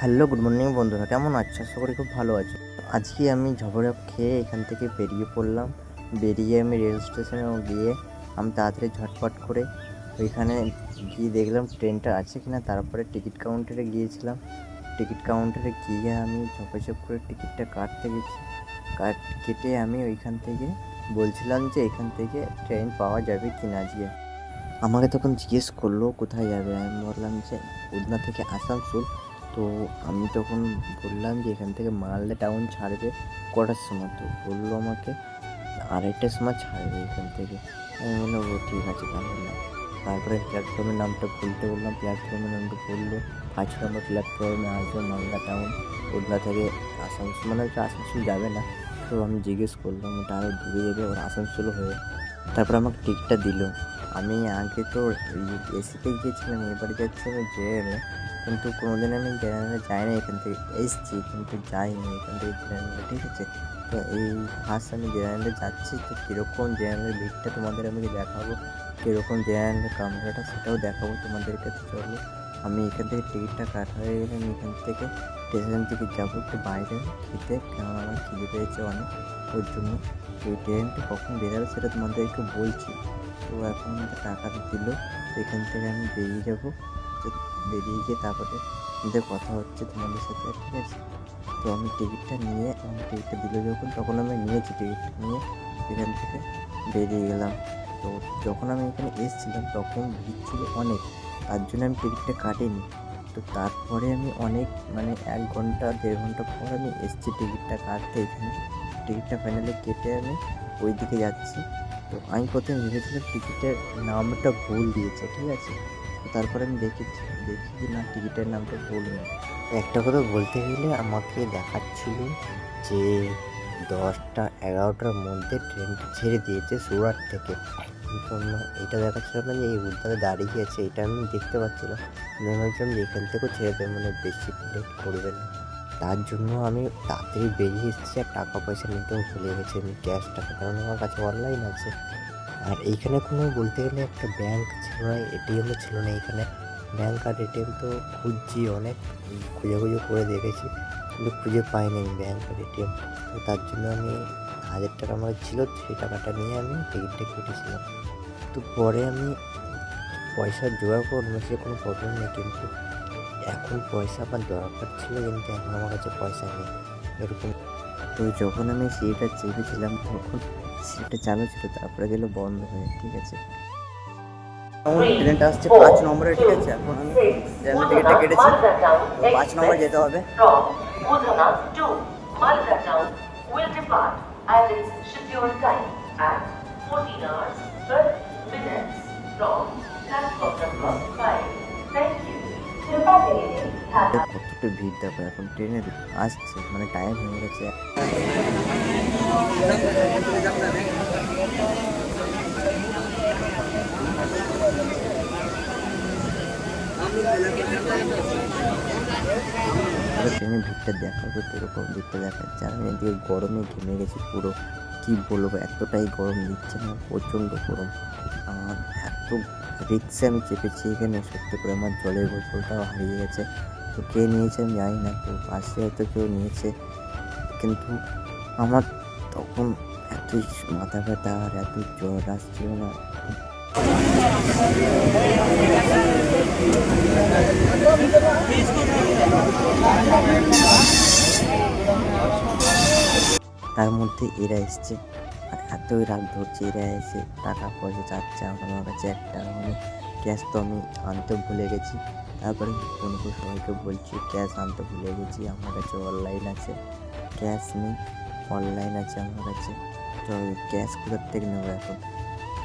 Hello good morning বন্ধুরা, কেমন আছো? আশা করি খুব ভালো আছো। আজকে আমি ঝগড়া খেয়ে এখান থেকে বেরিয়ে পড়লাম। বেরিয়ে আমি রেল স্টেশনে গিয়ে আমি তাড়াতাড়ি ঝটপট করে ওইখানে গিয়ে দেখলাম ট্রেনটা আছে কিনা, তারপরে টিকিট কাউন্টারে গিয়েছিলাম। টিকিট কাউন্টারে গিয়ে আমি ঝপাঝপ করে টিকিটটা কাটতে গেছি। কাট, কেটে আমি ওইখান থেকে বলছিলাম যে এখান থেকে ট্রেন পাওয়া যাবে কি না আজকে। আমাকে তখন জিজ্ঞেস করল, কোথায় যাবে? আমি বললাম যে উদনা থেকে আসানসোল। তো আমি তখন বললাম যে এখান থেকে মালদা টাউন ছাড়বে কটার সময়? তো বলল আমাকে, আড়াইটার সময় ছাড়বে এখান থেকে। আমি বললাম, ও ঠিক আছে, তাহলে তারপরে প্ল্যাটফর্মের নামটা বলতে বললাম। প্ল্যাটফর্মের নামটা বলল পাঁচ নম্বর প্ল্যাটফর্মে আসবে মালদা টাউন ওদলা থেকে আসানসোল মানে হচ্ছে আসানসোল যাবে না। তো আমি জিজ্ঞেস করলাম, ওটা আরও দূরে যাবে, ওর আসানসোল হয়ে। তারপর আমাকে টিকিটটা দিল। আমি আগে তো এসিতে গিয়েছিলাম, এবার যাচ্ছি আমি জেএলে কিন্তু কোনোদিন আমি জেনারেলে যাই না এখান থেকে এসছি, কিন্তু যাইনি, এখান থেকে জেনারেলে ঠিক আছে? তো এই ফার্স্ট আমি জেনারেলে যাচ্ছি, তো কীরকম জেনারেলের ভিড়টা তোমাদের আমি দেখাবো? কীরকম জেনারেলের কামরাটা সেটাও দেখাবো তোমাদেরকে চলো। আমি এখান থেকে টিকিটটা কাটা হয়ে গেলে আমি এখান থেকে স্টেশন থেকে যাব একটু বাইরে খেতে। কারণ আমার খিদে পেয়েছে অনেক। ওর জন্য এই ট্রেনটা কখন বেরোবে সেটা তোমাদেরকে বলছি। তো এখন আমাকে টাকাটা দিল। তো এখান থেকে আমি বেরিয়ে যাব। বেরিয়ে গিয়ে তারপরে আমাদের কথা হচ্ছে তোমাদের সাথে, ঠিক আছে? তো আমি টিকিটটা নিয়ে আমি টিকিটটা দিল যখন, তখন আমি নিয়েছি টিকিটটা নিয়ে এখান থেকে বেরিয়ে গেলাম। তো যখন আমি এখানে এসেছিলাম, তখন ভিড় ছিল অনেক। তার জন্য আমি টিকিটটা কাটিনি। তো তারপরে আমি অনেক মানে এক ঘণ্টা, দেড় ঘণ্টা পর আমি এসেছি টিকিটটা কাটতে এখানে। টিকিটটা ফাইনালি কেটে আমি ওই দিকে যাচ্ছি। তো আমি প্রথমে ভেবেছিলাম টিকিটের নামটা ভুল দিয়েছে, ঠিক আছে? তারপরে আমি দেখেছি, দেখি যে না, টিকিটের নামটা ভুল না একটা কথা বলতে গেলে আমাকে দেখাচ্ছিল যে দশটা, এগারোটার মধ্যে ট্রেনটা ছেড়ে দিয়েছে সুরাট থেকে। কিন্তু আমরা এটা দেখাচ্ছিল না যে এই উদ্যানে দাঁড়িয়ে আছে, এটা আমি দেখতে পাচ্ছিলাম। আমি ভাবছিলাম যে এখান থেকেও ছেড়ে দেবে মানে বেশি লেট করবে না। তার জন্য আমি তাড়াতাড়ি বেরিয়ে এসেছি আর টাকা পয়সা নিতেও ভুলে গেছি আমি ক্যাশ টাকা, কারণ আমার কাছে অনলাইন আছে। আর এইখানে কোনো বলতে গেলে একটা ব্যাংক ছিল না এটিএমও ছিল না এখানে। ব্যাংক আর এটিএম তো খুঁজছি অনেক খুঁজে খুঁজে করে দেখেছি, কিন্তু খুঁজে পাইনি ব্যাংক আর এটিএম। তার জন্য আমি হাজার টাকা আমার ছিল সেই টাকাটা নিয়ে আমি টিকিটটা কেটেছিলাম। তো পরে আমি পয়সা জোগাড় করব সে কোনো প্রবলেম নেই কিন্তু এখন পয়সা আমার দরকার ছিল কিন্তু এখন আমার কাছে পয়সা নেই। এরকম তো যখন আমি সিটটা চেপেছিলাম তখন সিটটা চালু ছিল তারপরে গেল বন্ধ হয়ে ঠিক আছে? ট্রেনটা আসছে পাঁচ নম্বরে ঠিক আছে? এখন আমি ট্রেনের টিকিটটা কেটেছি তো পাঁচ নম্বর যেতে হবে। I will shift your time at 14 hours thirty minutes from platform number 5. Thank you. কতটা ভিড় এখন আসছে মানে টাইম হয়ে গেছে আমি পুরো ট্রেনের ভিড়টা দেখাবো এরকম ভিড়টা আর আমি এদিকে গরমে ঘেমে গেছি পুরো, কি বলব, এতটাই গরম দিচ্ছে না, প্রচণ্ড গরম। আমার এত রিক্সে আমি চেপেছি এখানে, সত্যি করে আমার জলের বোতলটাও হারিয়ে গেছে। তো কে নিয়েছে আমি জানি না, তো পাশে হয়তো কেউ নিয়েছে। কিন্তু আমার তখন এতই মাথা ব্যথা আর এত জ্বর আসছিল না। তার মধ্যে এরা এসছে। আর এতই রাগ ধরছে এরা এসে। টাকা পয়সা চাচ্ছে, আমার কাছে এক টাকা মানে ক্যাশ তো আমি আনতে ভুলে গেছি। তারপরে ফোন করে সবাইকে বলছি ক্যাশ আনতে ভুলে গেছি, আমার কাছে অনলাইন আছে। ক্যাশ নেই অনলাইন আছে আমার কাছে। তো ক্যাশ কোথার থেকে নেব এখন?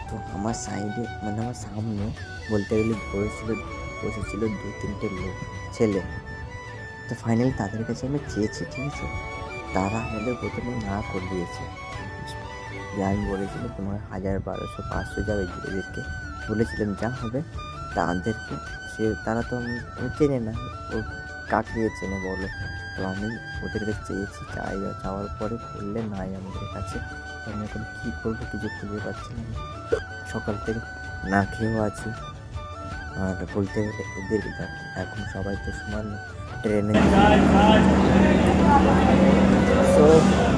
তো আমার সাইডে মানে আমার সামনে বলতে গেলে বসেছিল বসেছিল দু তিনটে লোক, ছেলে। তো ফাইনালি তাদের কাছে আমি চেয়েছি, ঠিক আছে? তারা আমাদের প্রথমে না করে দিয়েছে যে আমি বলেছিলাম তোমার হাজার বারোশো পাঁচশো যাবে এদেরকে বলেছিলাম যা হবে তাদেরকে। সে তারা তো চেনে না, ও কাকে চেনে বলো। তো আমি ওদের কাছে চেয়েছি, চাই চাওয়ার পরে বললে নাই আমাদের কাছে। আমি এখন কী করব কিছু খুঁজে পাচ্ছি না। সকাল থেকে না খেয়েও আছি। আর বলতে গেলে এদের এখন সবাই তো সমান। ট্রেনে सो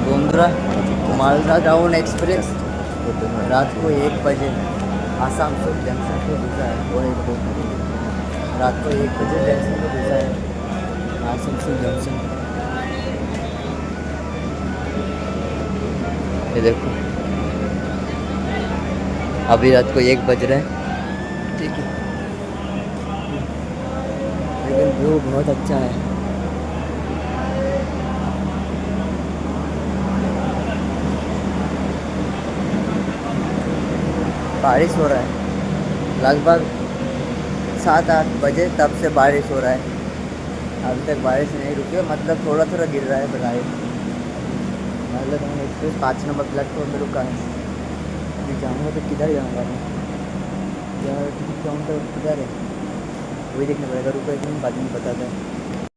गोंदरा मालदा टाउन एक्सप्रेस रात को एक बजे आसानसोल जंक्शन पे घुसा है वो एक दो रात को एक बजे जंक्शन पे घुसा है आसनसोल जंक्शन ये देखो अभी रात को एक बज रहा है ठीक है लेकिन व्यू बहुत अच्छा है। बारिश हो रहा है। लगभग सात आठ बजे तब से बारिश हो रहा है। अभी तक बारिश नहीं रुकी मतलब थोड़ा थोड़ा गिर रहा है बारिश। मतलब हम एक्सप्रेस पाँच नंबर प्लेटफॉर्म पे रुका है। अभी जाऊँगा तो किधर जाऊँगा मैं? यार काउंटर किधर है? वही देखना पड़ेगा। रुको बाद में बता है।